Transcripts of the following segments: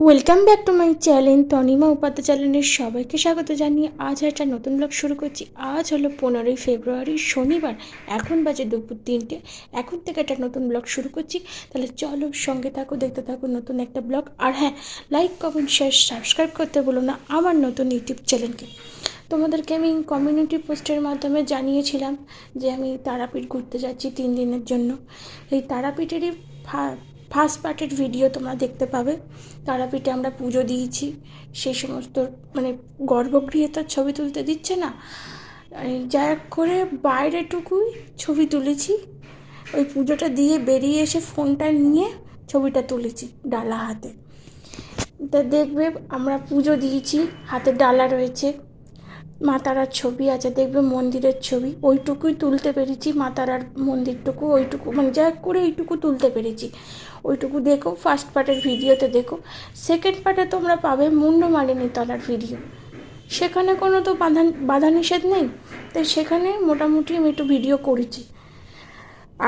Welcome back to my channel Tanima Upadhyay চ্যানেলের সবাইকে স্বাগত জানিয়ে আজ একটা নতুন ব্লগ শুরু করছি। আজ হলো পনেরোই ফেব্রুয়ারি, শনিবার, এখন বাজে দুপুর তিনটে। এখন থেকে একটা নতুন ব্লগ শুরু করছি। তাহলে চলো সঙ্গে থাকো, দেখতে থাকো নতুন একটা ব্লগ আর হ্যাঁ লাইক কমেন্ট শেয়ার সাবস্ক্রাইব করতে বলো না আমার নতুন ইউটিউব চ্যানেলকে তোমাদেরকে আমি কমিউনিটি পোস্টের মাধ্যমে জানিয়েছিলাম যে আমি তারাপীঠ ঘুরতে যাচ্ছি তিন দিনের জন্য। এই তারাপীঠেরই ফার্স্ট পার্টের ভিডিও তোমরা দেখতে পাবে। তারাপীঠে আমরা পুজো দিয়েছি। সেই সমস্ত মানে গর্ভগৃহে তো ছবি তুলতে দিচ্ছে না। যা করে বাইরেটুকুই ছবি তুলেছি। ওই পুজোটা দিয়ে বেরিয়ে এসে ফোনটা নিয়ে ছবিটা তুলেছি ডালা হাতে। তা দেখবে আমরা পুজো দিয়েছি, হাতে ডালা রয়েছে। মা তারার ছবি আছে, দেখবে মন্দিরের ছবি। ওইটুকুই তুলতে পেরেছি মা তারার মন্দিরটুকু, ওইটুকু মানে যা করে এইটুকু তুলতে পেরেছি। ওইটুকু দেখো ফার্স্ট পার্টের ভিডিওতে দেখো। সেকেন্ড পার্টে তোমরা পাবে মুন্ডমালিনী তলার ভিডিও সেখানে কোনো তো বাধা বাধা নিষেধ নেই? তাই সেখানে মোটামুটি আমি একটু ভিডিও করেছি।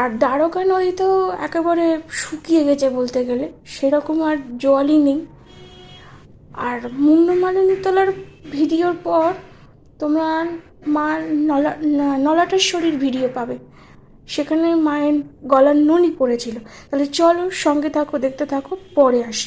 আর দ্বারকা নদী তো একেবারে শুকিয়ে গেছে বলতে গেলে, সেরকম আর জলই নেই। আর মুন্ডমালিনী তলার ভিডিওর পর তোমরা মার নলা নলাটার শরীর ভিডিও পাবে। সেখানে মায়ের গলার ননি পড়েছিল। তাহলে চলো সঙ্গে থাকো, দেখতে থাকো, পরে আসি।